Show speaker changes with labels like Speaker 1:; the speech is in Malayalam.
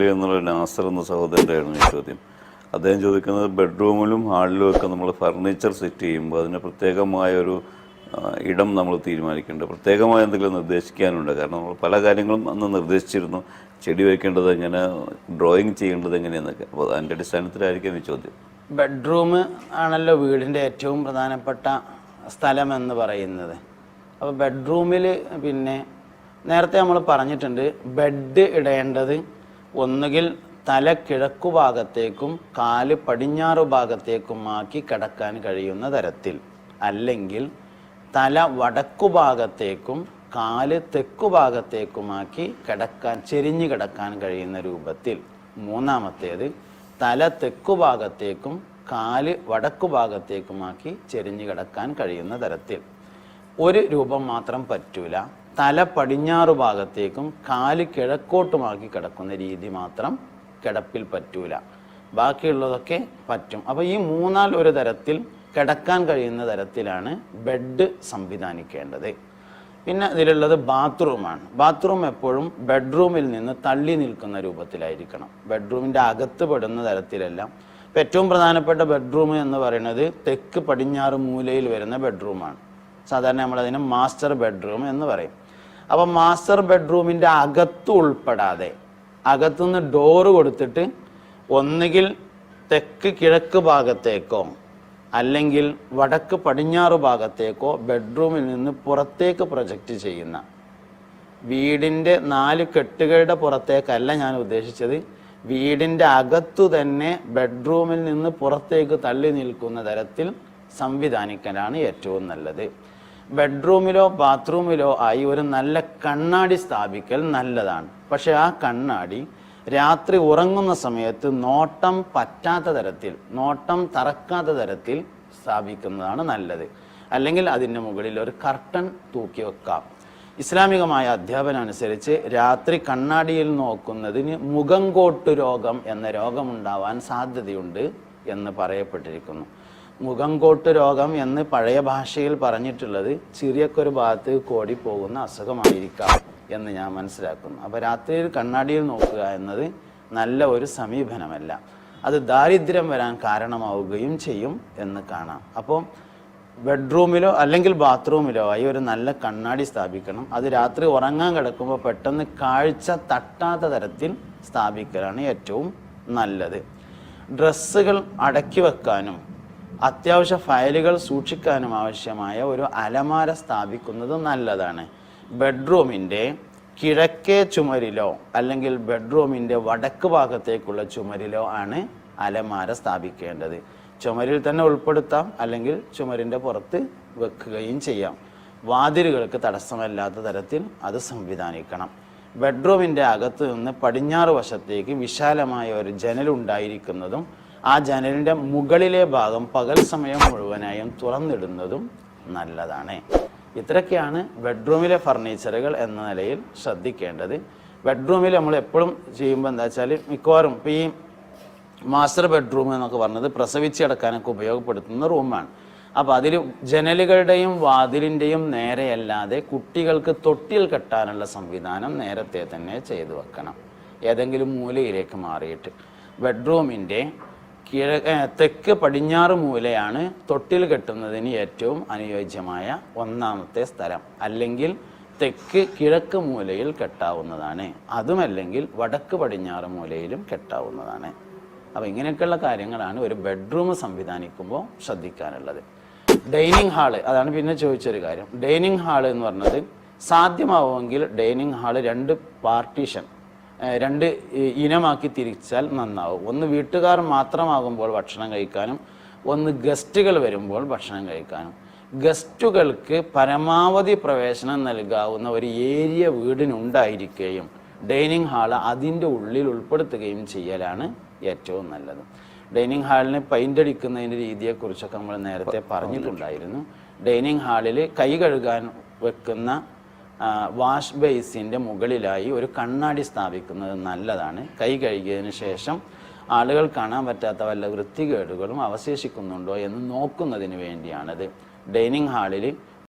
Speaker 1: എന്നുള്ള നാസർ എന്ന സഹോദരന്റെ ആയിരുന്നു ഈ ചോദ്യം. അദ്ദേഹം ചോദിക്കുന്നത് ബെഡ്റൂമിലും ഹാളിലും ഒക്കെ നമ്മൾ ഫർണിച്ചർ സെറ്റ് ചെയ്യുമ്പോൾ അതിന് പ്രത്യേകമായ ഒരു ഇടം നമ്മൾ തീരുമാനിക്കേണ്ടത് പ്രത്യേകമായ എന്തെങ്കിലും നിർദ്ദേശിക്കാനുണ്ട്. കാരണം നമ്മൾ പല കാര്യങ്ങളും അന്ന് നിർദ്ദേശിച്ചിരുന്നു. ചെടി വയ്ക്കേണ്ടത് എങ്ങനെ ഡ്രോയിങ് ചെയ്യേണ്ടത് എങ്ങനെയെന്നൊക്കെ. അപ്പോൾ അതിന്റെ അടിസ്ഥാനത്തിലായിരിക്കും ഈ ചോദ്യം.
Speaker 2: ബെഡ്റൂം ആണല്ലോ വീടിന്റെ ഏറ്റവും പ്രധാനപ്പെട്ട സ്ഥലം എന്ന് പറയുന്നത്. അപ്പോൾ ബെഡ്റൂമിൽ പിന്നെ നേരത്തെ നമ്മൾ പറഞ്ഞിട്ടുണ്ട് ബെഡ് ഇടേണ്ടത് ഒന്നുകിൽ തല കിഴക്കു ഭാഗത്തേക്കും കാൽ ഭാഗത്തേക്കും ഭാഗത്തേക്കുമാക്കി കിടക്കാൻ കഴിയുന്ന തരത്തിൽ. അല്ലെങ്കിൽ തല വടക്കു ഭാഗത്തേക്കും കാൽ തെക്കു ഭാഗത്തേക്കുമാക്കി കിടക്കാൻ ചെരിഞ്ഞു കിടക്കാൻ കഴിയുന്ന രൂപത്തിൽ. മൂന്നാമത്തേത് തല തെക്കു ഭാഗത്തേക്കും കാൽ വടക്കു ഭാഗത്തേക്കുമാക്കി ചെരിഞ്ഞു കിടക്കാൻ കഴിയുന്ന തരത്തിൽ. ഒരു രൂപം മാത്രം പറ്റൂല. തല പടിഞ്ഞാറ് ഭാഗത്തേക്കും കാൽ കിഴക്കോട്ടുമാക്കി കിടക്കുന്ന രീതി മാത്രം കിടപ്പിൽ പറ്റൂല. ബാക്കിയുള്ളതൊക്കെ പറ്റും. അപ്പോൾ ഈ മൂന്നാൽ ഒരു തരത്തിൽ കിടക്കാൻ കഴിയുന്ന തരത്തിലാണ് ബെഡ് സംവിധാനിക്കേണ്ടത്. പിന്നെ ഇതിലുള്ളത് ബാത്റൂമാണ്. ബാത്റൂം എപ്പോഴും ബെഡ്റൂമിൽ നിന്ന് തള്ളി നിൽക്കുന്ന രൂപത്തിലായിരിക്കണം. ബെഡ്റൂമിന്റെ അകത്ത് പെടുന്ന തരത്തിലെല്ലാം. ഇപ്പം ഏറ്റവും പ്രധാനപ്പെട്ട ബെഡ്റൂം എന്ന് പറയുന്നത് തെക്ക് പടിഞ്ഞാറ് മൂലയിൽ വരുന്ന ബെഡ്റൂമാണ്. സാധാരണ നമ്മളതിനെ മാസ്റ്റർ ബെഡ്റൂം എന്ന് പറയും. അപ്പം മാസ്റ്റർ ബെഡ്റൂമിന്റെ അകത്ത് ഉൾപ്പെടാതെ അകത്തുനിന്ന് ഡോറ് കൊടുത്തിട്ട് ഒന്നുകിൽ തെക്ക് കിഴക്ക് ഭാഗത്തേക്കോ അല്ലെങ്കിൽ വടക്ക് പടിഞ്ഞാറ് ഭാഗത്തേക്കോ ബെഡ്റൂമിൽ നിന്ന് പുറത്തേക്ക് പ്രൊജക്റ്റ് ചെയ്യുന്ന വീടിന്റെ നാല് കെട്ടുകളുടെ പുറത്തേക്കല്ല ഞാൻ ഉദ്ദേശിച്ചത് വീടിന്റെ അകത്തു തന്നെ ബെഡ്റൂമിൽ നിന്ന് പുറത്തേക്ക് തള്ളി നിൽക്കുന്ന തരത്തിൽ സംവിധാനിക്കലാണ് ഏറ്റവും നല്ലത്. ബെഡ്റൂമിലോ ബാത്റൂമിലോ ആയി ഒരു നല്ല കണ്ണാടി സ്ഥാപിക്കൽ നല്ലതാണ്. പക്ഷേ ആ കണ്ണാടി രാത്രി ഉറങ്ങുന്ന സമയത്ത് നോട്ടം പറ്റാത്ത തരത്തിൽ നോട്ടം തറക്കാത്ത തരത്തിൽ സ്ഥാപിക്കുന്നതാണ് നല്ലത്. അല്ലെങ്കിൽ അതിന്റെ മുകളിൽ ഒരു കർട്ടൻ തൂക്കി വെക്കാം. ഇസ്ലാമികമായ അധ്യാപനം അനുസരിച്ച് രാത്രി കണ്ണാടിയിൽ നോക്കുന്നതിന് മുഖംകോട്ട് രോഗം എന്ന രോഗമുണ്ടാവാൻ സാധ്യതയുണ്ട് എന്ന് പറയപ്പെട്ടിരിക്കുന്നു. മുഖംകോട്ട് രോഗം എന്ന് പഴയ ഭാഷയിൽ പറഞ്ഞിട്ടുള്ളത് ചെറിയക്കൊരു ഭാഗത്ത് കോടി പോകുന്ന അസുഖമായിരിക്കാം എന്ന് ഞാൻ മനസ്സിലാക്കുന്നു. അപ്പോൾ രാത്രിയിൽ കണ്ണാടിയിൽ നോക്കുക എന്നത് നല്ല ഒരു സമീപനമല്ല. അത് ദാരിദ്ര്യം വരാൻ കാരണമാവുകയും ചെയ്യും എന്ന് കാണാം. അപ്പോൾ ബെഡ്റൂമിലോ അല്ലെങ്കിൽ ബാത്റൂമിലോ ആയി ഒരു നല്ല കണ്ണാടി സ്ഥാപിക്കണം. അത് രാത്രി ഉറങ്ങാൻ കിടക്കുമ്പോൾ പെട്ടെന്ന് കാഴ്ച തട്ടാത്ത തരത്തിൽ സ്ഥാപിക്കലാണ് ഏറ്റവും നല്ലത്. ഡ്രസ്സുകൾ അടക്കി വെക്കാനും അത്യാവശ്യ ഫയലുകൾ സൂക്ഷിക്കാനും ആവശ്യമായ ഒരു അലമാര സ്ഥാപിക്കുന്നത് നല്ലതാണ്. ബെഡ്റൂമിന്റെ കിഴക്കേ ചുമരിലോ അല്ലെങ്കിൽ ബെഡ്റൂമിന്റെ വടക്ക് ഭാഗത്തേക്കുള്ള ചുമരിലോ ആണ് അലമാര സ്ഥാപിക്കേണ്ടത്. ചുമരിൽ തന്നെ ഉൾപ്പെടുത്താം അല്ലെങ്കിൽ ചുമരിന്റെ പുറത്ത് വെക്കുകയും ചെയ്യാം. വാതിലുകൾക്ക് തടസ്സമല്ലാത്ത തരത്തിൽ അത് സംവിധാനിക്കണം. ബെഡ്റൂമിന്റെ അകത്ത് നിന്ന് പടിഞ്ഞാറ് വശത്തേക്ക് വിശാലമായ ഒരു ജനൽ ഉണ്ടായിരിക്കുന്നതും ആ ജനലിന്റെ മുകളിലെ ഭാഗം പകൽ സമയം മുഴുവനായും തുറന്നിടുന്നതും നല്ലതാണ്. ഇത്രയൊക്കെയാണ് ബെഡ്റൂമിലെ ഫർണിച്ചറുകൾ എന്ന നിലയിൽ ശ്രദ്ധിക്കേണ്ടത്. ബെഡ്റൂമിൽ നമ്മൾ എപ്പോഴും ചെയ്യുമ്പോൾ എന്താ വെച്ചാൽ മിക്കവാറും ഇപ്പോൾ ഈ മാസ്റ്റർ ബെഡ്റൂം എന്നൊക്കെ പറഞ്ഞത് പ്രസവിച്ച് കിടക്കാനൊക്കെ ഉപയോഗപ്പെടുത്തുന്ന റൂമാണ്. അപ്പോൾ അതിൽ ജനലുകളുടെയും വാതിലിന്റെയും നേരെയല്ലാതെ കുട്ടികൾക്ക് തൊട്ടിൽ കെട്ടാനുള്ള സംവിധാനം നേരത്തെ തന്നെ ചെയ്തു വെക്കണം. ഏതെങ്കിലും മൂലയിലേക്ക് മാറിയിട്ട്. ബെഡ്റൂമിന്റെ തെക്ക് പടിഞ്ഞാറ് മൂലയാണ് തൊട്ടിൽ കെട്ടുന്നതിന് ഏറ്റവും അനുയോജ്യമായ ഒന്നാമത്തെ സ്ഥലം. അല്ലെങ്കിൽ തെക്ക് കിഴക്ക് മൂലയിൽ കെട്ടാവുന്നതാണ്. അതുമല്ലെങ്കിൽ വടക്ക് പടിഞ്ഞാറ് മൂലയിലും കെട്ടാവുന്നതാണ്. അപ്പോൾ ഇങ്ങനെയൊക്കെയുള്ള കാര്യങ്ങളാണ് ഒരു ബെഡ്റൂം സംവിധാനിക്കുമ്പോൾ ശ്രദ്ധിക്കാനുള്ളത്. ഡൈനിങ് ഹാൾ അതാണ് പിന്നെ ചോദിച്ചൊരു കാര്യം. ഡൈനിങ് ഹാൾ എന്ന് പറഞ്ഞത് സാധ്യമാവുമെങ്കിൽ ഡൈനിങ് ഹാൾ രണ്ട് പാർട്ടീഷൻ രണ്ട് ഇനമാക്കി തിരിച്ചാൽ നന്നാവും. ഒന്ന് വീട്ടുകാർ മാത്രമാകുമ്പോൾ ഭക്ഷണം കഴിക്കാനും ഒന്ന് ഗസ്റ്റുകൾ വരുമ്പോൾ ഭക്ഷണം കഴിക്കാനും. ഗസ്റ്റുകൾക്ക് പരമാവധി പ്രവേശനം നൽകാവുന്ന ഒരു ഏരിയ വീടിനുണ്ടായിരിക്കുകയും ഡൈനിങ് ഹാൾ അതിന്റെ ഉള്ളിൽ ഉൾപ്പെടുത്തുകയും ചെയ്യലാണ് ഏറ്റവും നല്ലത്. ഡൈനിങ് ഹാളിന് പെയിന്റ് അടിക്കുന്നതിന്റെ രീതിയെക്കുറിച്ചൊക്കെ നമ്മൾ നേരത്തെ പറഞ്ഞിട്ടുണ്ടായിരുന്നു. ഡൈനിങ് ഹാളിൽ കൈ കഴുകാൻ വെക്കുന്ന വാഷ് ബേസിന്റെ മുകളിലായി ഒരു കണ്ണാടി സ്ഥാപിക്കുന്നത് നല്ലതാണ്. കൈ കഴുകിയതിന് ശേഷം ആളുകൾ കാണാൻ പറ്റാത്ത വല്ല വൃത്തികേടുകളും അവശേഷിക്കുന്നുണ്ടോ എന്ന് നോക്കുന്നതിന് വേണ്ടിയാണത്. ഡൈനിങ് ഹാളിൽ